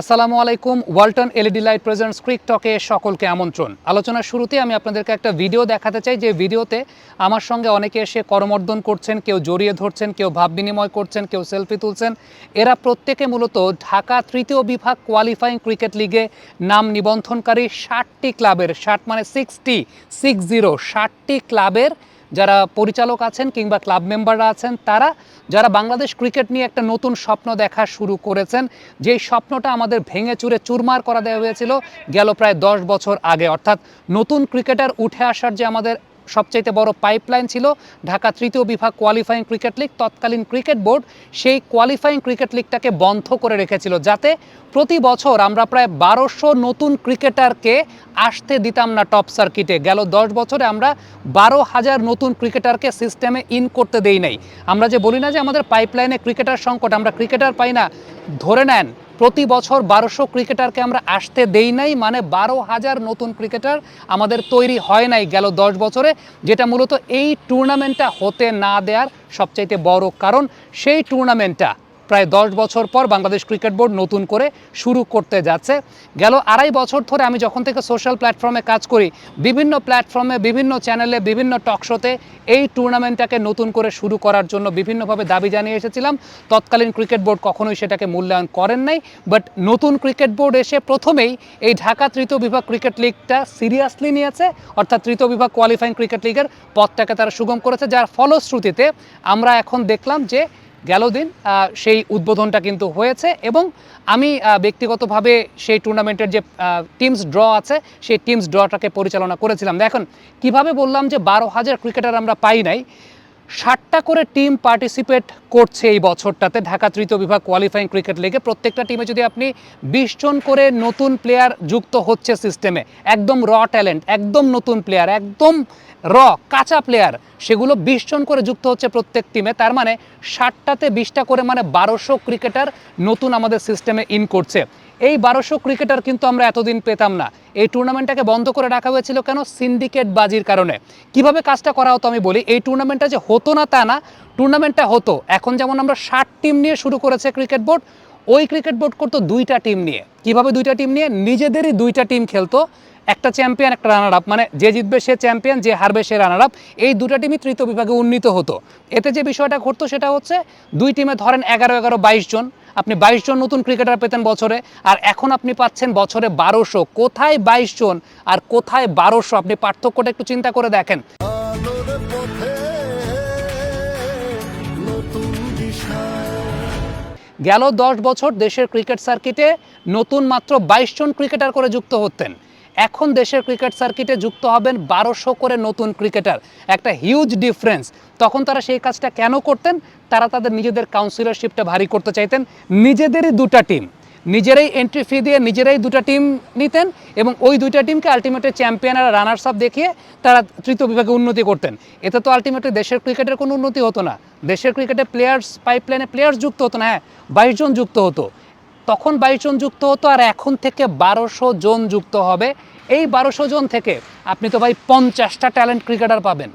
আসসালামু আলাইকুম, Walton LED light presents cric টকে সকলকে আমন্ত্রণ। আলোচনার শুরুতে আমি আপনাদেরকে একটা ভিডিও দেখাতে চাই, যে ভিডিওতে আমার সঙ্গে অনেকে এসে করমর্দন করছেন, কেউ জড়িয়ে ধরছেন, কেউ ভাব বিনিময় করছেন, কেউ সেলফি তুলছেন। এরা প্রত্যেকে মূলত ঢাকা তৃতীয় বিভাগ কোয়ালিফাইং ক্রিকেট লিগে নাম নিবন্ধনকারী ষাটটি ক্লাবের ষাট মানে সিক্সটি সিক্স জিরো ষাটটি ক্লাবের যারা পরিচালক আছেন কিংবা ক্লাব মেম্বাররা আছেন, তারা যারা বাংলাদেশ ক্রিকেট নিয়ে একটা নতুন স্বপ্ন দেখা শুরু করেছেন, যেই স্বপ্নটা আমাদের ভেঙে চুরে চুরমার করা দেওয়া হয়েছিল গেল প্রায় দশ বছর আগে। অর্থাৎ নতুন ক্রিকেটার উঠে আসার যে আমাদের সবচাইতে বড় পাইপলাইন ছিল ঢাকা তৃতীয় বিভাগ কোয়ালিফাইং ক্রিকেট লিগ তৎকালীন ক্রিকেট বোর্ড সেই কোয়ালিফাইং ক্রিকেট লিগটাকে বন্ধ করে রেখেছিল যাতে প্রতি বছর আমরা প্রায় বারোশো নতুন ক্রিকেটারকে আসতে দিতাম না টপ সার্কিটে গেল দশ বছরে আমরা বারো হাজার নতুন ক্রিকেটারকে সিস্টেমে ইন করতে দেই নাই। আমরা যে বলি না যে আমাদের পাইপলাইনে ক্রিকেটার সংকট, আমরা ক্রিকেটার পাই না, ধরে নেন প্রতি বছর বারোশো ক্রিকেটারকে আমরা আসতে দেই নাই মানে বারো হাজার নতুন ক্রিকেটার আমাদের তৈরি হয় নাই গেল দশ বছরে, যেটা মূলত এই টুর্নামেন্টটা হতে না দেওয়ার সবচাইতে বড় কারণ। সেই টুর্নামেন্টটা প্রায় দশ বছর পর বাংলাদেশ ক্রিকেট বোর্ড নতুন করে শুরু করতে যাচ্ছে। গেল আড়াই বছর ধরে আমি যখন থেকে সোশ্যাল প্ল্যাটফর্মে কাজ করি, বিভিন্ন প্ল্যাটফর্মে বিভিন্ন চ্যানেলে বিভিন্ন টকশোতে এই টুর্নামেন্টটাকে নতুন করে শুরু করার জন্য বিভিন্নভাবে দাবি জানিয়ে এসেছিলাম। তৎকালীন ক্রিকেট বোর্ড কখনোই সেটাকে মূল্যায়ন করেন নাই বাট নতুন ক্রিকেট বোর্ড এসে প্রথমেই এই ঢাকা তৃতীয় বিভাগ ক্রিকেট লিগটা সিরিয়াসলি নিয়েছে, অর্থাৎ তৃতীয় বিভাগ কোয়ালিফাইং ক্রিকেট লিগের পথটাকে তারা সুগম করেছে, যার ফলশ্রুতিতে আমরা এখন দেখলাম যে গেল দিন সেই উদ্বোধনটা কিন্তু হয়েছে এবং আমি ব্যক্তিগতভাবে সেই টুর্নামেন্টের যে টিমস ড্র আছে, সেই টিমস ড্রটাকে পরিচালনা করেছিলাম। দেখুন, কীভাবে বললাম যে বারো হাজার ক্রিকেটার আমরা পাই নাই ষাটটা করে টিম পার্টিসিপেট করছে এই বছরটাতে। ঢাকা তৃতীয় বিভাগ কোয়ালিফাইং ক্রিকেট লিগে প্রত্যেকটা টিমে যদি আপনি বিশ জন করে নতুন প্লেয়ার যুক্ত হচ্ছে সিস্টেমে একদম র ট্যালেন্ট একদম নতুন প্লেয়ার একদম র কাঁচা প্লেয়ার সেগুলো বিশ জন করে যুক্ত হচ্ছে প্রত্যেক টিমে তার মানে ষাটটাতে বিশটা করে মানে বারোশো ক্রিকেটার নতুন আমাদের সিস্টেমে ইন করছে। এই বারোশো ক্রিকেটার কিন্তু আমরা এতদিন পেতাম না। এই টুর্নামেন্টটাকে বন্ধ করে রাখা হয়েছিল কেন? সিন্ডিকেট বাজির কারণে। কীভাবে কাজটা করা হতো আমি বলি, এই টুর্নামেন্টটা যে হতো না তা না টুর্নামেন্টটা হতো। এখন যেমন আমরা ষাট টিম নিয়ে শুরু করেছে ক্রিকেট বোর্ড ওই ক্রিকেট বোর্ড করতো দুইটা টিম নিয়ে। কীভাবে দুইটা টিম নিয়ে? নিজেদেরই দুইটা টিম খেলতো। একটা চ্যাম্পিয়ন একটা রানার আপ মানে যে জিতবে সে চ্যাম্পিয়ন যে হারবে সে রানার আপ এই দুটা টিমই তৃতীয় বিভাগে উন্নীত হতো। এতে যে বিষয়টা ঘটতো সেটা হচ্ছে, দুই টিমে ধরেন এগারো এগারো বাইশ জন। আপনি বাইশ জন নতুন ক্রিকেটার পেতেন বছরে আর এখন আপনি পাচ্ছেন বছরে বারোশো। কোথায় বাইশ জন আর কোথায় বারোশো? আপনি পার্থক্যটা একটু চিন্তা করে দেখেন। গেল দশ বছর দেশের ক্রিকেট সার্কিটে নতুন মাত্র বাইশ জন ক্রিকেটার করে যুক্ত হতেন। এখন দেশের ক্রিকেট সার্কিটে যুক্ত হবেন বারোশো করে নতুন ক্রিকেটার একটা হিউজ ডিফারেন্স তখন তারা সেই কাজটা কেন করতেন? তারা তাদের নিজেদের কাউন্সিলরশিপটা ভারী করতে চাইতেন। নিজেদেরই দুটা টিম নিজেরাই এন্ট্রি ফি দিয়ে নিজেরাই দুটা টিম নিতেন এবং ওই দুইটা টিমকে আলটিমেটলি চ্যাম্পিয়ন আর রানার্স আপ দেখিয়ে তারা তৃতীয় বিভাগে উন্নতি করতেন। এতে তো আলটিমেটলি দেশের ক্রিকেটের কোনো উন্নতি হতো না। দেশের ক্রিকেটে প্লেয়ার্স পাইপলাইনে প্লেয়ার্স যুক্ত হতো না হ্যাঁ বাইশ জন যুক্ত হতো। তখন বাইশ জন যুক্ত হতো আর এখন থেকে বারোশো জন যুক্ত হবে। এই বারোশো জন থেকে আপনি তো ভাই পঞ্চাশটা ট্যালেন্ট ক্রিকেটার পাবেন।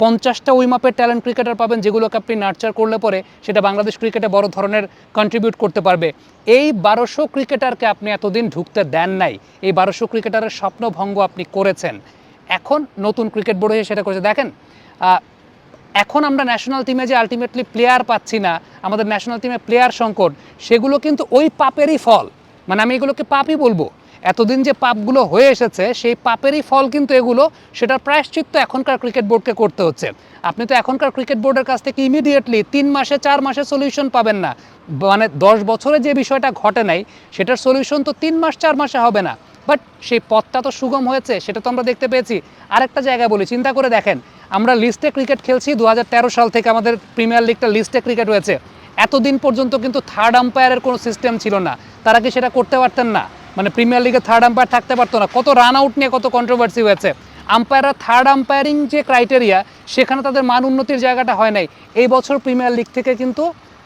পঞ্চাশটা ওই মাপের ট্যালেন্ট ক্রিকেটার পাবেন যেগুলোকে আপনি নার্চার করলে পরে সেটা বাংলাদেশ ক্রিকেটে বড় ধরনের কন্ট্রিবিউট করতে পারবে। এই বারোশো ক্রিকেটারকে আপনি এতদিন ঢুকতে দেন নাই। এই বারোশো ক্রিকেটারের স্বপ্নভঙ্গ আপনি করেছেন। এখন নতুন ক্রিকেট বোর্ড হয়ে সেটা করেছে। দেখেন এখন আমরা ন্যাশনাল টিমে যে আলটিমেটলি প্লেয়ার পাচ্ছি না, আমাদের ন্যাশনাল টিমে প্লেয়ার সংকট, সেগুলো কিন্তু ওই পাপেরই ফল। মানে আমি এগুলোকে পাপই বলব। এতদিন যে পাপগুলো হয়ে এসেছে, সেই পাপেরই ফল কিন্তু এগুলো, সেটার প্রায়শ্চিত্ত এখনকার ক্রিকেট বোর্ডকে করতে হচ্ছে। আপনি তো এখনকার ক্রিকেট বোর্ডের কাছ থেকে ইমিডিয়েটলি তিন মাসে, চার মাসে সলিউশন পাবেন না। মানে দশ বছরে যে বিষয়টা ঘটে নাই, সেটার সলিউশন তো তিন মাস, চার মাসে হবে না। বাট সেই পথটা তো সুগম হয়েছে, সেটা তো আমরা দেখতে পেয়েছি। আরেকটা জায়গায় বলি, চিন্তা করে দেখেন, আমরা লিস্টে ক্রিকেট খেলছি দু হাজার তেরো সাল থেকে আমাদের প্রিমিয়ার লিগটা লিস্টে ক্রিকেট হয়েছে। এতদিন পর্যন্ত কিন্তু থার্ড আম্পায়ারের কোনো সিস্টেম ছিল না। তারা কি সেটা করতে পারতেন না? মানে প্রিমিয়ার লিগে থার্ড আম্পায়ার থাকতে পারতো না। কত রান আউট নিয়ে কত কন্ট্রোভার্সি হয়েছে। আম্পায়াররা থার্ড আম্পায়ারিং যে ক্রাইটেরিয়া সেখানে তাদের মান উন্নতির জায়গাটা হয় নাই। এই বছর প্রিমিয়ার লিগ থেকে কিন্তু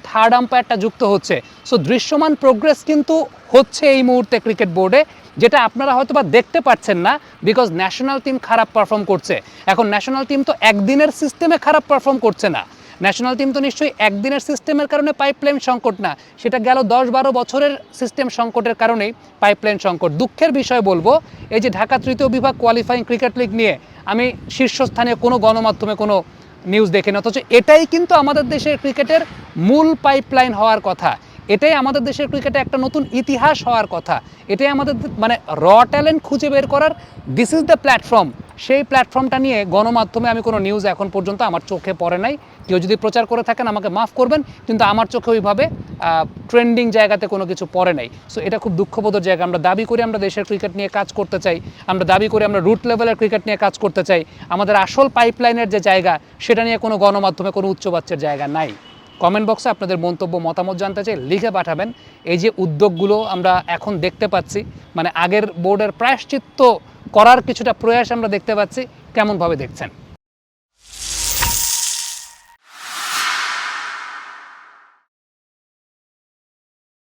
থার্ড আম্পায়ারটা যুক্ত হচ্ছে। সো দৃশ্যমান প্রোগ্রেস কিন্তু হচ্ছে এই মুহূর্তে ক্রিকেট বোর্ডে যেটা আপনারা হয়তো বা দেখতে পাচ্ছেন না বিকজ ন্যাশনাল টিম খারাপ পারফর্ম করছে। এখন ন্যাশনাল টিম তো একদিনের সিস্টেমে খারাপ পারফর্ম করছে না। ন্যাশনাল টিম তো নিশ্চয়ই একদিনের সিস্টেমের কারণে পাইপলাইন সংকট না। সেটা গেল দশ বারো বছরের সিস্টেম সংকটের কারণেই পাইপলাইন সংকট। দুঃখের বিষয় বলব, এই যে ঢাকা তৃতীয় বিভাগ কোয়ালিফাইং ক্রিকেট লিগ নিয়ে আমি শীর্ষস্থানীয় কোনো গণমাধ্যমে কোনো নিউজ দেখি না। অথচ এটাই কিন্তু আমাদের দেশের ক্রিকেটের মূল পাইপলাইন হওয়ার কথা। এটাই আমাদের দেশের ক্রিকেটে একটা নতুন ইতিহাস হওয়ার কথা। এটাই আমাদের মানে র ট্যালেন্ট খুঁজে বের করার দিস ইজ দ্য প্ল্যাটফর্ম সেই প্ল্যাটফর্মটা নিয়ে গণমাধ্যমে আমি কোনো নিউজ এখন পর্যন্ত আমার চোখে পড়ে নাই। কেউ যদি প্রচার করে থাকেন, আমাকে মাফ করবেন, কিন্তু আমার চোখে ওইভাবে ট্রেন্ডিং জায়গাতে কোনো কিছু পড়ে নাই। সো এটা খুব দুঃখবোধের জায়গা। আমরা দাবি করি আমরা দেশের ক্রিকেট নিয়ে কাজ করতে চাই। আমরা দাবি করি আমরা রুট লেভেলের ক্রিকেট নিয়ে কাজ করতে চাই। আমাদের আসল পাইপলাইনের যে জায়গা, সেটা নিয়ে কোনো গণমাধ্যমে কোনো উচ্চবাচ্যের জায়গা নাই। কমেন্ট বক্সে আপনাদের মন্তব্য, মতামত জানতে চাই, লিখে পাঠাবেন। এই যে উদ্যোগগুলো আমরা এখন দেখতে পাচ্ছি মানে আগের বোর্ডের প্রায়শ্চিত্ত করার কিছুটা প্রয়াস আমরা দেখতে পাচ্ছি। কেমনভাবে দেখছেন?